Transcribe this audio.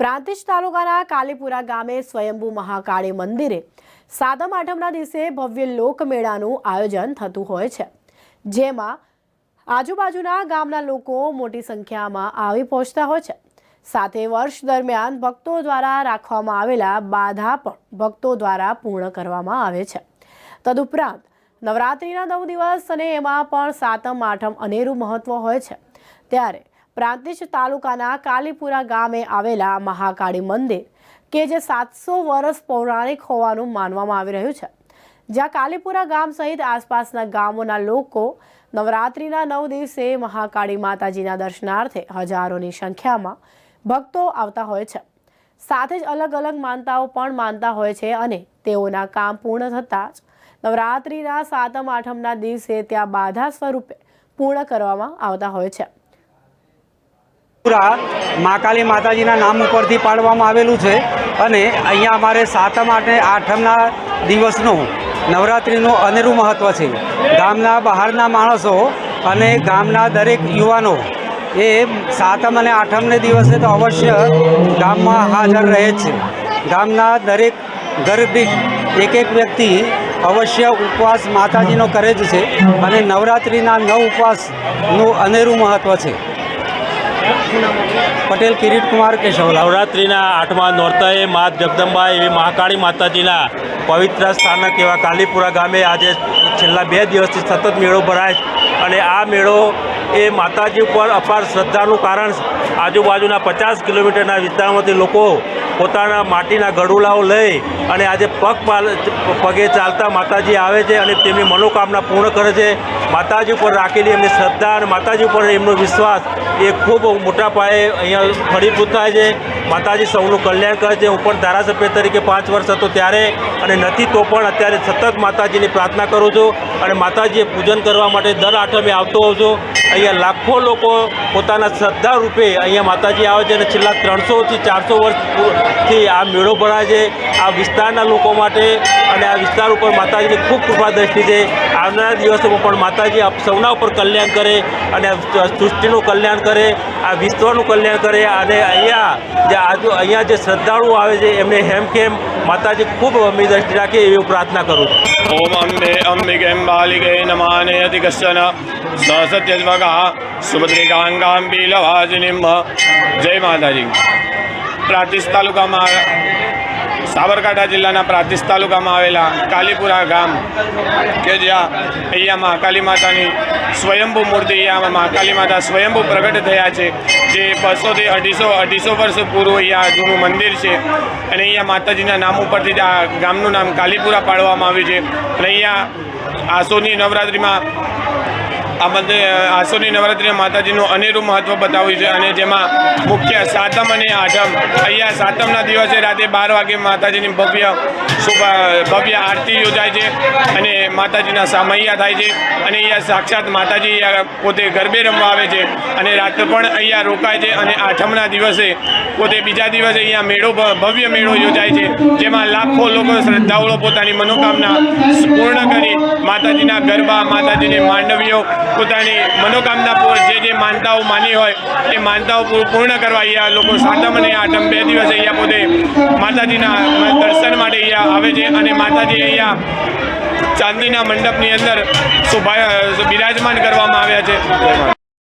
પ્રાંતિજ તાલુકાના કાલીપુરા ગામે સ્વયંભુ મહાકાળી મંદિરે સાતમ આઠમના દિવસે ભવ્ય લોકમેળાનું આયોજન થતું હોય છે, જેમાં આજુબાજુના ગામના લોકો મોટી સંખ્યામાં આવી પહોંચતા હોય છે. સાથે વર્ષ દરમિયાન ભક્તો દ્વારા રાખવામાં આવેલા બાધા પણ ભક્તો દ્વારા પૂર્ણ કરવામાં આવે છે. તદુપરાંત નવરાત્રિના નવ દિવસ અને એમાં પણ સાતમ, આઠમ અનેરું મહત્વ હોય છે. ત્યારે પ્રાંતિજ તાલુકાના કાલીપુરા ગામે આવેલા મહાકાળી મંદિર, કે જે સાતસો વર્ષ પૌરાણિક હોવાનું માનવામાં આવી રહ્યું છે. જ્યાં કાલીપુરા ગામ સહિત આસપાસના ગામોના લોકો નવરાત્રિના નવ દિવસે મહાકાળી માતાજીના દર્શનાર્થે હજારોની સંખ્યામાં ભક્તો આવતા હોય છે. સાથે જ અલગ અલગ માનતાઓ પણ માનતા હોય છે અને તેઓના કામ પૂર્ણ થતાં જ નવરાત્રિના સાતમ આઠમના દિવસે ત્યાં બાધા સ્વરૂપે પૂર્ણ કરવામાં આવતા હોય છે. પૂરા કાલી માતાજીના નામ ઉપરથી પાડવામાં આવેલું છે. અને અહીંયા અમારે સાતમ આઠે આઠમના દિવસનું નવરાત્રિનું અનેરું મહત્ત્વ છે. ગામના બહારના માણસો અને ગામના દરેક યુવાનો એ સાતમ અને આઠમને દિવસે તો અવશ્ય ગામમાં હાજર રહે છે. ગામના દરેક ગરબીટ એક એક વ્યક્તિ અવશ્ય ઉપવાસ માતાજીનો કરે જ છે. અને નવરાત્રિના નવ ઉપવાસનું અનેરું મહત્ત્વ છે. પટેલ, કિરીટ કુમાર કેશવ નવરાત્રિના આઠમા નોરતાએ મા જગદંબા એવી મહાકાળી માતાજીના પવિત્ર સ્થાનક એવા કાલીપુરા ગામે આજે છેલ્લા બે દિવસથી સતત મેળો ભરાય અને આ મેળો એ માતાજી ઉપર અપાર શ્રદ્ધાનું કારણ આજુબાજુના પચાસ કિલોમીટરના વિસ્તારમાંથી લોકો પોતાના માટીના ગળુલાઓ લઈ અને આજે પગ પગે ચાલતા માતાજી આવે છે અને તેમની મનોકામના પૂર્ણ કરે છે. માતાજી ઉપર રાખેલી એમની શ્રદ્ધા અને માતાજી ઉપર એમનો વિશ્વાસ એ ખૂબ મોટા પાયે અહીંયા ફળીભૂત થાય છે. માતાજી સૌનું કલ્યાણ કરે છે. હું પણ ધારાસભ્ય તરીકે પાંચ વર્ષ હતો ત્યારે અને નથી તો પણ અત્યારે સતત માતાજીની પ્રાર્થના કરું છું અને માતાજીએ પૂજન કરવા માટે દર આઠમે આવતો હોઉં છું. અહીંયા લાખો લોકો પોતાના શ્રદ્ધા રૂપે અહીંયા માતાજી આવે છે અને છેલ્લા ત્રણસોથી ચારસો થી આ મેળો ભરાય છે. આ વિસ્તારના લોકો માટે અને આ વિસ્તાર ઉપર માતાજીની ખૂબ કૃપા દ્રષ્ટિ છે. આવનારા દિવસોમાં પણ માતાજી આપ સૌના ઉપર કલ્યાણ કરે અને સૃષ્ટિનું કલ્યાણ કરે, આ વિશ્વનું કલ્યાણ કરે અને અહીંયા જે આજુ અહીંયા જે શ્રદ્ધાળુઓ આવે છે, એમને હેમખેમ માતાજી ખૂબ અમી દ્રષ્ટિ રાખે એવી પ્રાર્થના કરું ઓમ અંબે અંબિકે બાલિકે નમાનયતિ કશ્ચન સસત્યજ્વગા સુભદ્રિકાંગાંબી લવાજિની જય માતાજી. પ્રાંતિજ તાલુકામાં સાબરકાંઠા જિલ્લાના પ્રાતિસ તાલુકામાં આવેલા કાલીપુરા ગામ કે જ્યાં અહીંયા મહાકાલી માતાની સ્વયંભૂ મૂર્તિ, અહીંયા મહાકાલી માતા સ્વયંભૂ પ્રગટ થયા છે. જે બસોથી અઢીસો અઢીસો વર્ષ પૂર્વ અહીંયા જૂનું મંદિર છે અને અહીંયા માતાજીના નામ ઉપરથી આ ગામનું નામ કાલીપુરા પાડવામાં આવ્યું છે. અને અહીંયા આસોની નવરાત્રિમાં આ મંદિર આસોની નવરાત્રિના માતાજીનું અનેરું મહત્ત્વ બતાવ્યું છે અને જેમાં મુખ્ય સાતમ અને આઠમ. અહીંયા સાતમના દિવસે રાતે બાર વાગે માતાજીની ભવ્ય ભવ્ય આરતી યોજાય છે અને માતાજીના સામૈયા થાય છે અને અહીંયા સાક્ષાત માતાજી પોતે ગરબે રમવા આવે છે અને રાત્રે પણ અહીંયા રોકાય છે અને આઠમના દિવસે પોતે બીજા દિવસે અહીંયા મેળો ભવ્ય મેળો યોજાય છે, જેમાં લાખો લોકો શ્રદ્ધાળુઓ પોતાની મનોકામના પૂર્ણ કરી માતાજીના ગરબા, માતાજીની માંડવીઓ પોતાની મનોકામના જે જે માનતાઓ માની હોય, એ માનતાઓ પૂર્ણ કરવા અહીંયા લોકો સાતમ અને આઠમ બે દિવસ અહીંયા પોતે માતાજીના દર્શન માટે અહીંયા આવે છે અને માતાજી અહીંયા ચાંદીના મંડપની અંદર બિરાજમાન કરવામાં આવ્યા છે.